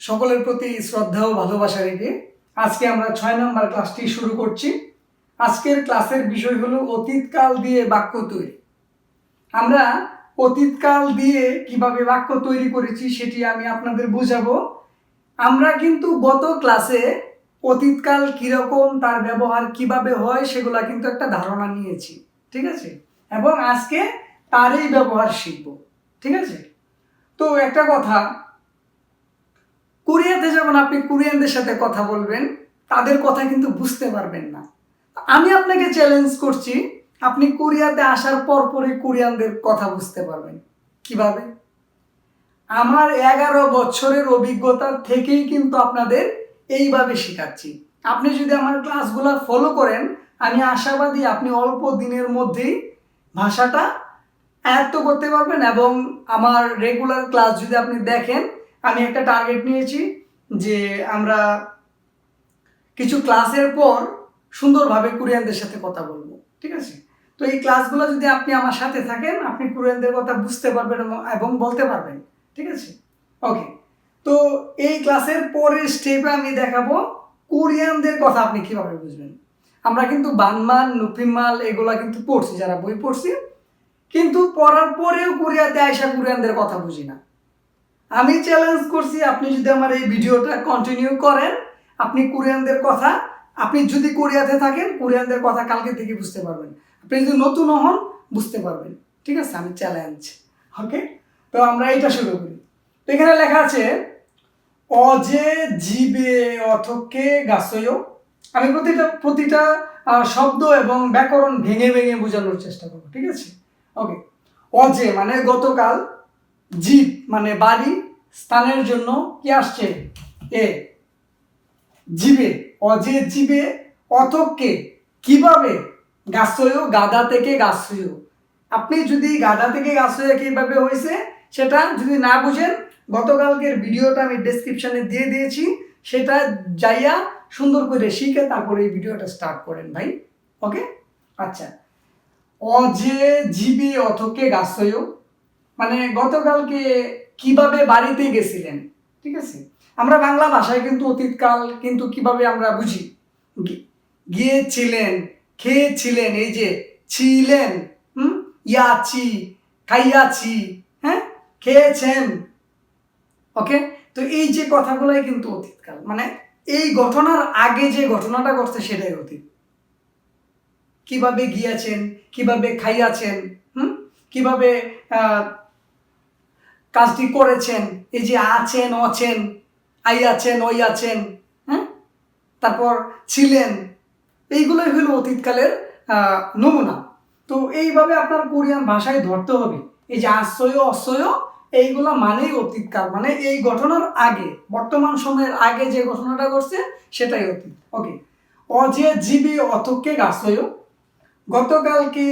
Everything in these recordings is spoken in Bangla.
সকলের প্রতি শ্রদ্ধা ও ভালোবাসা রেখে আজকে আমরা ছয় নম্বর ক্লাসটি শুরু করছি। আজকের ক্লাসের বিষয় হলো অতীতকাল দিয়ে বাক্য তৈরি। আমরা অতীতকাল দিয়ে কীভাবে বাক্য তৈরি করেছি সেটি আমি আপনাদের বোঝাবো। আমরা কিন্তু গত ক্লাসে অতীতকাল কীরকম, তার ব্যবহার কীভাবে হয় সেগুলা কিন্তু একটা ধারণা নিয়েছি, ঠিক আছে? এবং আজকে তারই ব্যবহার শিখব, ঠিক আছে? তো একটা কথা কোরিয়াতে যখন আপনি কোরিয়ানদের সাথে কথা বলবেন, তাদের কথা কিন্তু বুঝতে পারবেন না। আমি আপনাকে চ্যালেঞ্জ করছি, আপনি কোরিয়াতে আসার পর পরই কোরিয়ানদের কথা বুঝতে পারবেন। কীভাবে? আমার এগারো বছরের অভিজ্ঞতা থেকেই কিন্তু আপনাদের এইভাবে শেখাচ্ছি। আপনি যদি আমার ক্লাসগুলো ফলো করেন, আমি আশাবাদী আপনি অল্প দিনের মধ্যেই ভাষাটা আয়ত্ত করতে পারবেন এবং আমার রেগুলার ক্লাস যদি আপনি দেখেন আমি একটা টার্গেট নিয়েছি যে আমরা কিছু ক্লাসের পর সুন্দরভাবে কোরিয়ানদের সাথে কথা বলব, ঠিক আছে? তো এই ক্লাসগুলো যদি আপনি আমার সাথে থাকেন, আপনি কোরিয়ানদের কথা বুঝতে পারবেন এবং- বলতে পারবেন, ঠিক আছে? ওকে তো এই ক্লাসের পরের স্টেপে আমি দেখাবো কোরিয়ানদের কথা আপনি কীভাবে বুঝবেন। আমরা কিন্তু বানমান নুপিমাল এগুলো কিন্তু পড়ছি, যারা বই পড়ছি, কিন্তু পড়ার পরেও কোরিয়াতে আইসা কোরিয়ানদের কথা বুঝি না। আমি চ্যালেঞ্জ করছি আপনি যদি আমার এই ভিডিওটা কন্টিনিউ করেন, আপনি কোরিয়ানদের কথা, আপনি যদি কোরিয়াতে থাকেন, কোরিয়ানদের কথা কালকে থেকে বুঝতে পারবেন। আপনি যদি নতুন হন, বুঝতে পারবেন। ঠিক আছে, আমি চ্যালেঞ্জ ওকে তো আমরা এটা শুরু করি। তো এখানে লেখা আছে, অজে জীবে অথকে গাছয় আমি প্রতিটা প্রতিটা শব্দ এবং ব্যাকরণ ভেঙে ভেঙে বোঝানোর চেষ্টা করব। ঠিক আছে? ওকে অজে মানে গতকাল, জীব মানে বাড়ি স্থানের জন্য কি আসছে? এ, জীবে, অজে জীবে অথককে কীভাবে গাছয় গাদা থেকে গাছয় আপনি যদি গাদা থেকে গাছয় কীভাবে হয়েছে, সেটা যদি না বুঝেন, গতকালকের ভিডিওটা আমি ডেসক্রিপশনে দিয়ে দিয়েছি, সেটা যাইয়া সুন্দর করে শিখে তারপরে এই ভিডিওটা স্টার্ট করেন ভাই। ওকে? আচ্ছা। অজে জীবে অথকে গাছয় মানে গতকালকে কীভাবে বাড়িতে গেছিলেন? ঠিক আছে? আমরা বাংলা ভাষায় কিন্তু অতীতকাল কিন্তু কীভাবে আমরা বুঝি? গিয়েছিলেন, খেয়েছিলেন, এই যে ছিলেন, হুম? ইয়াছি খাইয়াছি হ্যাঁ? খেয়েছেন। ওকে? তো এই যে কথাগুলাই কিন্তু অতীতকাল। মানে এই ঘটনার আগে যে ঘটনাটা ঘটছে সেটাই অতীত। কীভাবে গিয়েছেন, কীভাবে খাইয়াছেন, হুম? কীভাবে কাজটি করেছেন, এই যে আছেন, অছেন, আই আছেন, ওই আছেন হ্যাঁ তারপর ছিলেন, এইগুলোই হলো অতীতকালের নমুনা। তো এইভাবে আপনার কোরিয়ান ভাষায় ধরতে হবে। এই যে আশ্রয়, অশ্রয়, এইগুলো মানেই অতীতকাল মানে এই ঘটনার আগে, বর্তমান সময়ের আগে যে ঘটনাটা ঘটছে, সেটাই অতীত। ওকে। অজে জীবী অথকে গাছয় গতকালকে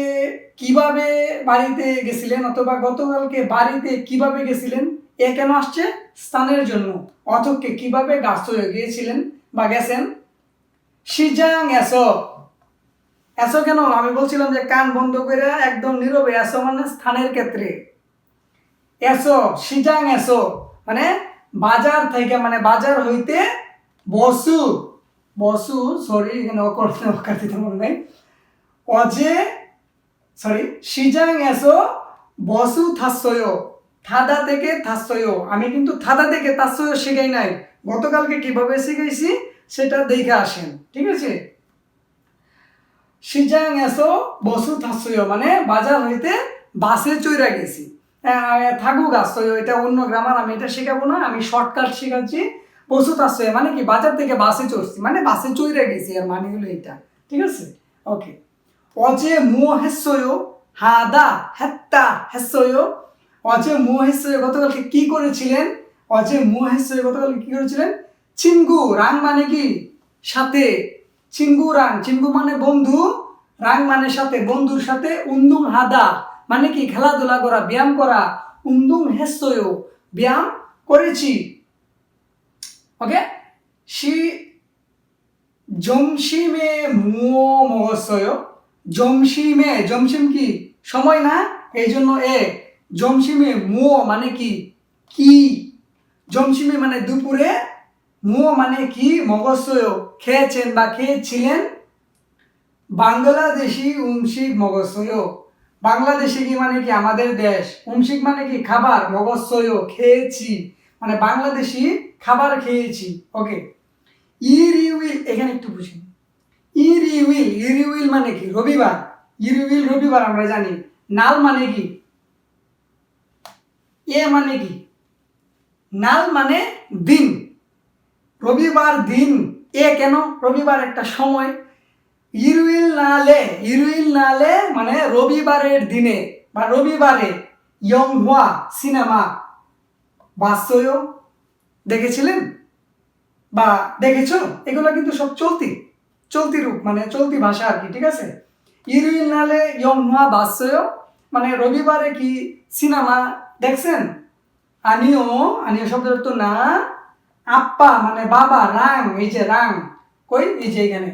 কীভাবে বাড়িতে গেছিলেন অথবা গতকালকে বাড়িতে কীভাবে গেছিলেন? এ কেন আসছে? স্থানের জন্য। অথকে কীভাবে গাছ হয়ে গিয়েছিলেন বা গেছেন? সিজাং এসো। এসো কেন? আমি বলছিলাম যে কান বন্ধ করে একদম নীরবে এসো মানে স্থানের ক্ষেত্রে। এসো, সিজাং এসো। মানে বাজার থেকে মানে বাজার হইতে বসু। বসু সরি এখানে অকর্তে অকার্তিতে মনে নাই। অজে সরি সিজাং এসো, বসু থাসয়, থাদা থেকে থাসয়। আমি কিন্তু থাদা থেকে তাসয় শিখাই নাই। গতকালকে কীভাবে শিখাইছি, সেটা দেখে আসেন। ঠিক আছে? সিজাং এসো, বসু থাসয় মানে বাজার হইতে বাসে চইরা গেছি। থাকুক আসয় এটা অন্য গ্রামার আমি এটা শেখাবো না, আমি শর্টকাট শেখাচ্ছি। বসু থাসয় মানে কি, বাজার থেকে বাসে চড়ছি মানে বাসে চইরা গেছি আর মানে হলো এটা ঠিক আছে? ওকে অজে মো হেসয়, হাদা হেত্তা হেসয়। অজে মো হেসয় গতকালকে কি করেছিলেন? অজে মো হেসয় গতকালকে কি করেছিলেন? চিঙ্গু রাং মানে কি? সাথে। চিঙ্গু রাং চিঙ্গু মানে বন্ধু, রাং মানে সাথে, বন্ধুর সাথে। উন্দুম হাদা মানে কি? খেলাধুলা করা, ব্যায়াম করা। উন্দুম হেসয়, ব্যায়াম করেছি। ওকে? সি জমসিমে মো মহসয়। জমশিমে, জমশিম কি? সময় না? এই জন্য এ, জমশিমে মো মানে কি? কি? জমশিমে মানে দুপুরে, মো মানে কি? মগজয় খেয়েছেন বা খেয়েছিলেন? বাংলাদেশি উংশিক মগজয় বাংলাদেশি কি মানে কি? আমাদের দেশ। উংশিক মানে কি? খাবার মগজয় খেয়েছি। মানে বাংলাদেশি খাবার খেয়েছি। ওকে। ইউ এখানে একটু বুঝুন ইরিউইল ইরিউইল মানে কি? রবিবার। ইরিউইল, রবিবার আমরা জানি। নাল মানে কি? এ মানে কি? নাল মানে দিন। রবিবার দিন। এ কেন? রবিবার একটা সময়। ইরুইল নালে ইরুইল নালে মানে রবিবারের দিনে বা রবিবারে ইয়ং হুয়া সিনেমা। বাস্তয় দেখেছিলেন? বা দেখেছ? এগুলো কিন্তু সব চলতি। চলতি রূপ মানে চলতি ভাষা আর কি, ঠিক আছে? ইরুইল নালে ইয়ং হুয়া বাস্তয় মানে রবিবারে কি সিনেমা দেখছেন? আনিও আনিও শব্দের তো না আপ্পা মানে বাবা, রাং, এই যে রাং, কই? এই যে এখানে।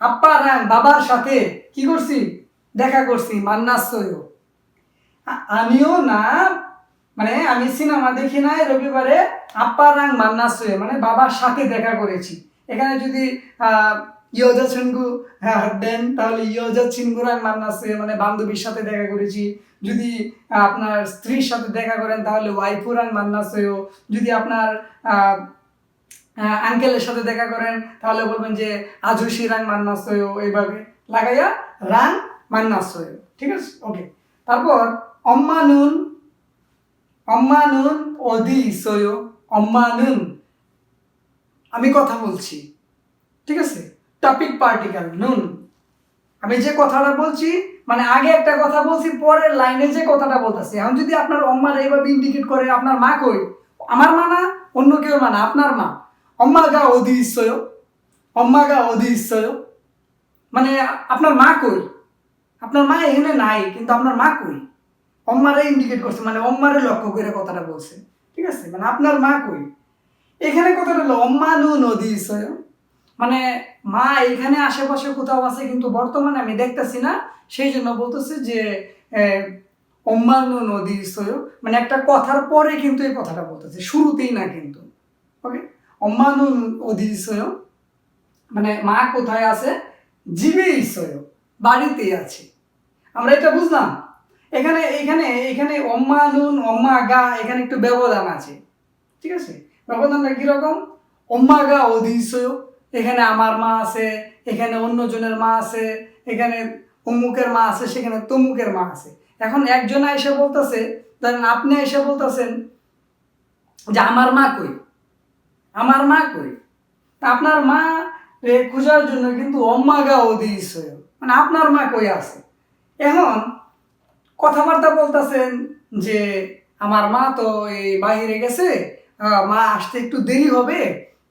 আপ্পা রাং, বাবার সাথে কি করছি? দেখা করছি মান্নাসয় আমিও না মানে আমি সিনেমা দেখি নাই, রবিবারে আপ্পা রাং মান্নাসয় মানে বাবার সাথে দেখা করেছি। এখানে যদি ইয়োজা ছিনগু দেন তাহলে ইয়োজা ছিনগু রাং মান্নাসয় মানে বান্ধবীর সাথে দেখা করেছি। যদি আপনার স্ত্রীর সাথে দেখা করেন, তাহলে ওয়াইফু রাং মান্নাসয় যদি আপনার আঙ্কেলের সাথে দেখা করেন, তাহলে বলবেন যে আজুসি রাং মান্নাসয় এইভাবে। লাগাইয়া রাং মান্নাসয় ঠিক আছে? ওকে তারপর, অম্মানুন অম্মানুন অদি ইসয়, অম্মানুন। আমি কথা বলছি, ঠিক আছে? টপিক পার্টিকেল নুন। আমি যে কথাটা বলছি মানে আগে একটা কথা বলছি, পরের লাইনে যে কথাটা বলতেছি। এখন যদি আপনার অম্মার এইভাবে ইন্ডিকেট করে, আপনার মা কই? আমার মা না, অন্য কেউ মা না, আপনার মা। অম্মা গা অধি ইশ্বয় অম্মা গা অধি ইশ্বয় মানে আপনার মা কই? আপনার মা এখানে নাই, কিন্তু আপনার মা কই? অম্মারে ইন্ডিকেট করছে মানে অম্মারে লক্ষ্য করে কথাটা বলছে। ঠিক আছে? মানে আপনার মা কই? এখানে কথাটা হলো অম্মানু নদী ইশ্বয় মানে মা এখানে আশেপাশে কোথাও আছে, কিন্তু বর্তমানে আমি দেখতেছি না। সেই জন্য বলতেছে যে অম্মান্য নদী ইসয় মানে একটা কথার পরে কিন্তু এই কথাটা বলতেছে, শুরুতেই না কিন্তু। ওকে অম্মান্য নদী ইসয় মানে মা কোথায় আছে? জীবে ইসয় বাড়িতেই আছে। আমরা এটা বুঝলাম? এখানে এখানে এখানে অম্মানুন অম্মা গা এখানে একটু ব্যবধান আছে। ঠিক আছে? ব্যবধানটা কীরকম? অম্মা গা অধিসয় এখানে আমার মা আছে, এখানে অন্যজনের মা আছে, এখানে অমুকের মা আছে, সেখানে তমুকের মা আছে। এখন একজন এসে বলতেছে, ধরেন আপনি এসে বলতেছেন যে আমার মা কই? আমার মা কই? তা আপনার মা খোঁজার জন্য কিন্তু অম্মাগা অধিসয় মানে আপনার মা কই আছে? এখন কথাবার্তা বলতেছেন যে, আমার মা তো এই বাহিরে গেছে মা আসতে একটু দেরি হবে।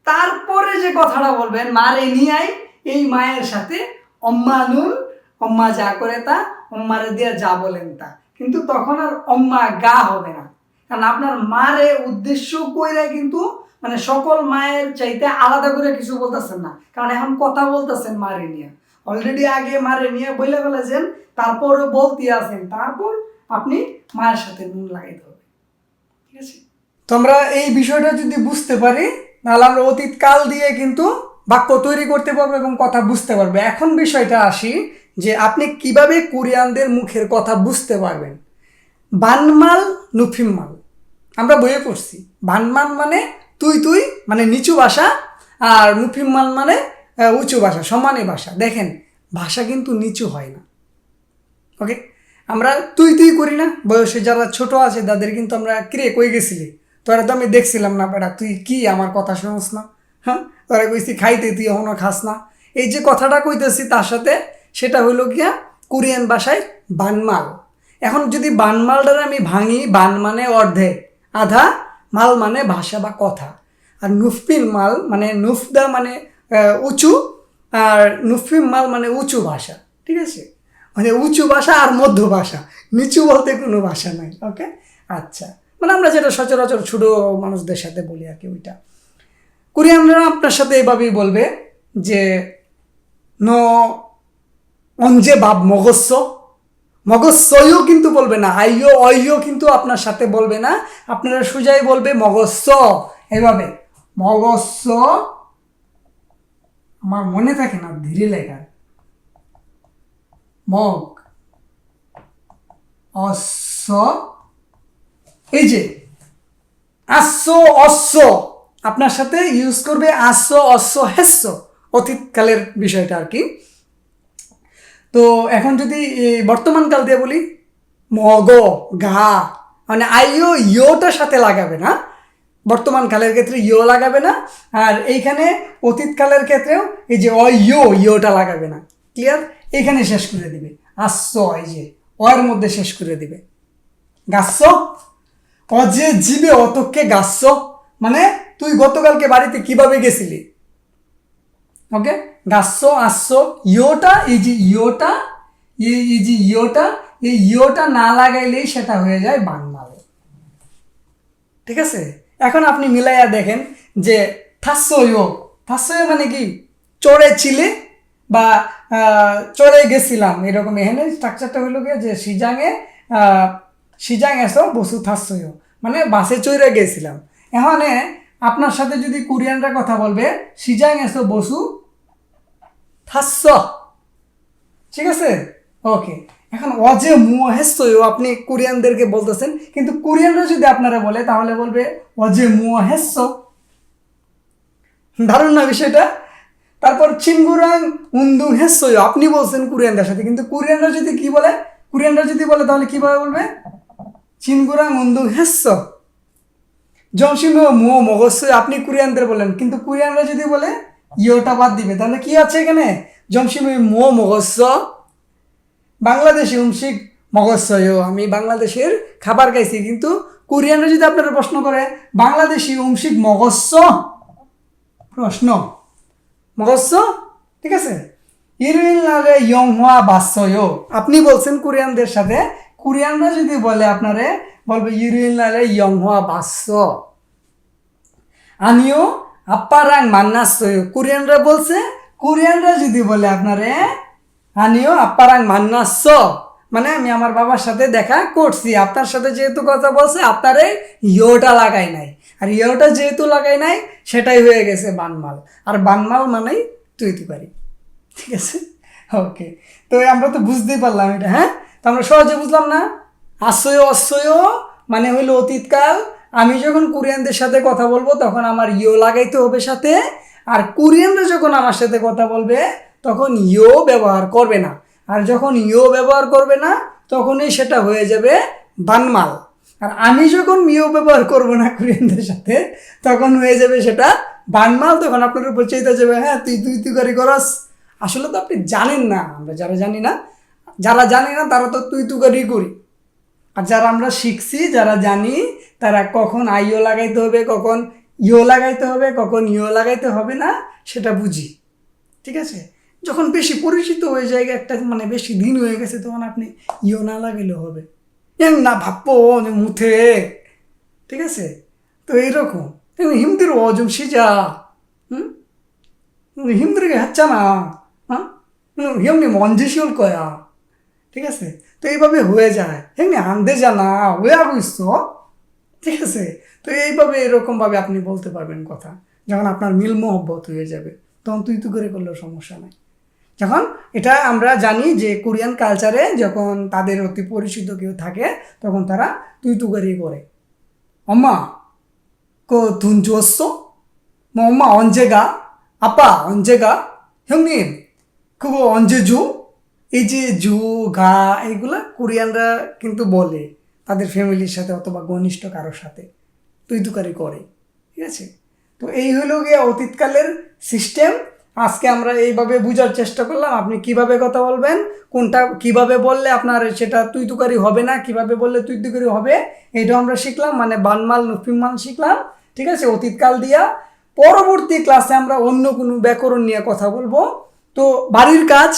তারপরে যে কথাটা বলবেন মারে নিয়াই এই মায়ের সাথে অম্মানুল অম্মা যা করে তা অম্মারে দিয়ে যা বলেন তা। কিন্তু তখন আর অম্মা গা হবে না। কারণ আপনার মারে উদ্দেশ্য কইরা কিন্তু মানে সকল মায়ের চাইতে আলাদা করে কিছু বলতেছেন না। কারণ এখন কথা বলতেছেন মারে নিয়ে। অলরেডি আগে মারে নিয়ে বলে ফেলেছেন তারপরে বলতে আছেন। তারপর আপনি মায়ের সাথে নুন লাগাইতে হবে। ঠিক আছে? তো আমরা এই বিষয়টা যদি বুঝতে পারি তাহলে আমরা অতীত কাল দিয়ে কিন্তু বাক্য তৈরি করতে পারব এবং কথা বুঝতে পারব। এখন বিষয়টা আসি যে আপনি কীভাবে কোরিয়ানদের মুখের কথা বুঝতে পারবেন। বানমাল নুফিমমাল আমরা বইয়ে পড়ছি। বানমান মানে তুই তুই মানে নিচু ভাষা, আর নুফিমমাল মানে উঁচু ভাষা, সমানে ভাষা। দেখেন, ভাষা কিন্তু নিচু হয় না। ওকে আমরা তুই তুই করি না। বয়সে যারা ছোট আছে, তাদের কিন্তু আমরা কিরে কই গেছিলি। তোরা তো আমি দেখছিলাম না বেটা, তুই কি আমার কথা শুনস না? হ্যাঁ? তোরা কইছি খাইতে তুই এখনও খাস না। এই যে কথাটা কইতেছি তার সাথে, সেটা হইল গিয়া কোরিয়ান ভাষায় বানমাল। এখন যদি বানমালটার আমি ভাঙি, বান মানে অর্ধেক, আধা মাল মানে ভাষা বা কথা। আর নুফপিন মাল মানে নুফদা মানে উঁচু, আর নুফিম মাল মানে উঁচু ভাষা, ঠিক আছে? মানে উঁচু ভাষা আর মধ্য ভাষা, নিচু বলতে কোনো ভাষা নাই, ওকে? আচ্ছা। মানে আমরা যেটা সচরাচর ছোটো মানুষদের সাথে বলি আর কি ওইটা। কোরিয়ানরা আপনার সাথে এইভাবেই বলবে যে, ন, অঞ্জে বাব মগস্য। মগস্যও কিন্তু বলবে না, আইও, অইও কিন্তু আপনার সাথে বলবে না। আপনারা সোজাই বলবে মগস্য, এভাবে। মগস্য আমার মনে থাকে না, ধীরে লেখা। মগ, অস্য এই যে আস্য অশ্ব আপনার সাথে ইউজ করবে আস্য অশ্ব হেস্য অতীতকালের বিষয়টা আর কি। তো এখন যদি এ, বর্তমান কাল দিয়ে বলি মগ ঘা মানে আইও ইয়োটার সাথে লাগাবে না। বর্তমান কালের ক্ষেত্রে ইয়ো লাগাবে না আর এইখানে অতীতকালের ক্ষেত্রেও এই যে অ ইয়ো ইয়োটা লাগাবে না। ক্লিয়ার এখানে শেষ করে দিবে। এই যে অয়ের মধ্যে শেষ করে দিবে। গাছ অজে জীবে অতকে গাছ মানে তুই গতকালকে বাড়িতে কীভাবে গেছিলি? ওকে? গাছ আসছ ইয়োটা এই যে ইয়োটা এই যে ইয়োটা এই ইয়োটা না লাগাইলেই সেটা হয়ে যায় বাংলালে। ঠিক আছে? এখন আপনি মিলাইয়া দেখেন যে থাস্যয় থাস্যয় মানে কি? চড়ে ছিলে বা চড়ে গেছিলাম এরকম এখানে স্ট্রাকচারটা হইল গিয়ে যে আহ, সিজাং এসো বসু থাস্যয় মানে বাসে চড়ে গেছিলাম। এখানে আপনার সাথে যদি কোরিয়ানরা কথা বলবে সিজাং এসো বসু থাস্য ঠিক আছে? ওকে। এখন অজে মুহেস্তয় আপনি কোরিয়ানদেরকে বলতেছেন, কিন্তু কোরিয়ানরা যদি আপনারা বলে, তাহলে বলবে অজে মুহেস্য দারুণ না বিষয়টা? তারপর চিনগুরাং উন্দুং হেস্যয় আপনি বলছেন কোরিয়ানদের সাথে, কিন্তু কোরিয়ানরা যদি কি বলে? কোরিয়ানরা যদি বলে, তাহলে কীভাবে বলবে? চিনগুরাং উন্দুং হেস্য জমসিম মো মগস্য আপনি কোরিয়ানদের বলেন, কিন্তু কোরিয়ানরা যদি বলে, ইয়োটা বাদ দিবে, তাহলে কি আছে এখানে? জমসিম মো মগস্য, বাংলাদেশি উমশিক মগস্যয়, আমি বাংলাদেশের খাবার খাইছি, কিন্তু কোরিয়ানরা যদি আপনারা প্রশ্ন করে, বাংলাদেশি উমশিক মগস্য? প্রশ্ন। মগস্য? ঠিক আছে। ইরুইন নালে ইয়ং হওয়া বাস্যয় আপনি বলছেন কোরিয়ানদের সাথে কোরিয়ানরা যদি বলে আপনারে, বলবে ইরুইন নালে ইয়ং হওয়া বাস্য আমিও আপ্পারাং মান্নাসয় কোরিয়ানরা বলছে, কোরিয়ানরা যদি বলে আপনারে, আমিও আপ্পারাং মান্নাস মানে আমি আমার বাবার সাথে দেখা করছি। আপনার সাথে যেহেতু কথা বলছে, আপনারে ইয়োটা লাগাই নাই। আর ইয়োটা যেহেতু লাগাই নাই, সেটাই হয়ে গেছে বানমাল। আর বানমাল মানেই তুই পারি ঠিক আছে? ওকে। তো আমরা তো বুঝতেই পারলাম এটা হ্যাঁ? তো আমরা সহজে বুঝলাম না। আশ্রয়, অশ্রয় মানে হইল অতীতকাল। আমি যখন কোরিয়ানদের সাথে কথা বলব, তখন আমার ইয়ো লাগাইতে হবে সাথে। আর কোরিয়ানরা যখন আমার সাথে কথা বলবে, তখন ইয়ো ব্যবহার করবে না। আর যখন ইয়ো ব্যবহার করবে না, তখনই সেটা হয়ে যাবে বানমাল। আর আমি যখন ইয়ো ব্যবহার করব না কোরিয়ানদের সাথে, তখন হয়ে যাবে সেটা বানমাল। তখন আপনার উপর চাইতে যাবে হ্যাঁ তুই তুই তুই করে করস। আসলে তো আপনি জানেন না, আমরা যারা জানি না যারা জানি না, তারা তো তুই করেই করি। আর যারা আমরা শিখছি, যারা জানি, তারা কখন আইও লাগাইতে হবে, কখন ইও লাগাইতে হবে, কখন ইও লাগাইতে হবে না, সেটা বুঝি। ঠিক আছে? যখন বেশি পরিচিত হয়ে যায়, একটা মানে বেশি দিন হয়ে গেছে, তখন আপনি ইও না লাগাইলেও হবে। এ না ভাববো মুথে। ঠিক আছে? তো এইরকম হিমদির অজম সিজা। হুম? হিমদিকে হাচ্ছা না। হ্যাঁ? হিমনি মঞ্জিশিওল কয়া। ঠিক আছে তো এইভাবে হয়ে যায় হেমনি আন্দে জানা ওয়া বুঝছ ঠিক আছে তো এইভাবে এরকমভাবে আপনি বলতে পারবেন কথা যখন আপনার মিল মোহব্বত হয়ে যাবে তখন তুই তু করে করলেও সমস্যা নাই যখন এটা আমরা জানি যে কোরিয়ান কালচারে যখন তাদের অতি পরিচিত কেউ থাকে তখন তারা তুই তু করেই করে 엄마 그 돈 주었어? 뭐 엄마 언제 가? 아빠 언제 가? 형님 그거 언제 줘? এই যে জু, গা, এইগুলা কোরিয়ানরা কিন্তু বলে, তাদের ফ্যামিলির সাথে অথবা ঘনিষ্ঠ কারোর সাথে। তুই তুকারি করে, ঠিক আছে? তো এই হলো গিয়ে অতীতকালের সিস্টেম আজকে আমরা এইভাবে বোঝার চেষ্টা করলাম, আপনি কীভাবে কথা বলবেন, কোনটা কীভাবে বললে আপনার সেটা তুই তুকারি হবে না, কীভাবে বললে তুই তুকারি হবে এটাও আমরা শিখলাম মানে বানমাল নফিমাল শিখলাম, ঠিক আছে? অতীতকাল দিয়া। পরবর্তী ক্লাসে আমরা অন্য কোনো ব্যাকরণ নিয়ে কথা বলব। তো বাড়ির কাজ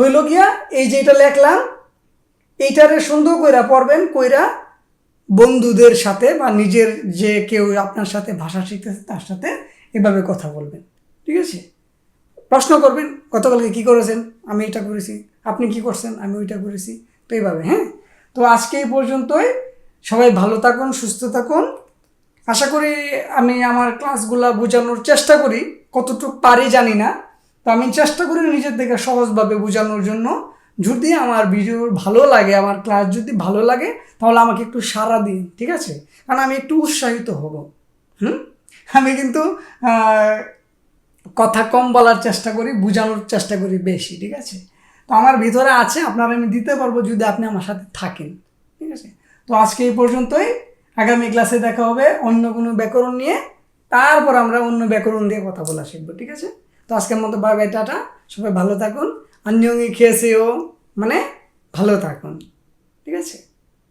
হইল গিয়া এই যে এটা লেখলাম, এইটারে সুন্দর কইরা পড়বেন, কইরা বন্ধুদের সাথে বা নিজের যে কেউ আপনার সাথে ভাষা শিখতেছে তার সাথে এভাবে কথা বলবেন, ঠিক আছে? প্রশ্ন করবেন, গতকালকে কি করেছেন? আমি এটা করেছি, আপনি কি করছেন? আমি ওইটা করেছি, তো এইভাবে হ্যাঁ? তো আজকে এই পর্যন্তই, সবাই ভালো থাকুন, সুস্থ থাকুন। আশা করি আমি আমার ক্লাসগুলো বোঝানোর চেষ্টা করি, কতটুকু পারি জানি না। তো আমি চেষ্টা করি নিজের থেকে সহজভাবে বোঝানোর জন্য। যদি আমার ভিডিও ভালো লাগে, আমার ক্লাস যদি ভালো লাগে, তাহলে আমাকে একটু সারা দিন, ঠিক আছে? কারণ আমি একটু উৎসাহিত হব। হুম? আমি কিন্তু কথা কম বলার চেষ্টা করি, বোঝানোর চেষ্টা করি বেশি, ঠিক আছে? তো আমার ভিতরে আছে, আপনারা আমি দিতে পারব যদি আপনি আমার সাথে থাকেন, ঠিক আছে? তো আজকে এই পর্যন্তই। আগামী ক্লাসে দেখা হবে অন্য কোনো ব্যাকরণ নিয়ে। তারপর আমরা অন্য ব্যাকরণ দিয়ে কথা বলা শিখব, ঠিক আছে? তো আজকের মতো বাই বাই টাটা। সবাই ভালো থাকুন। আন্যঙ্গি খেয়েছেও মানে ভালো থাকুন। ঠিক আছে?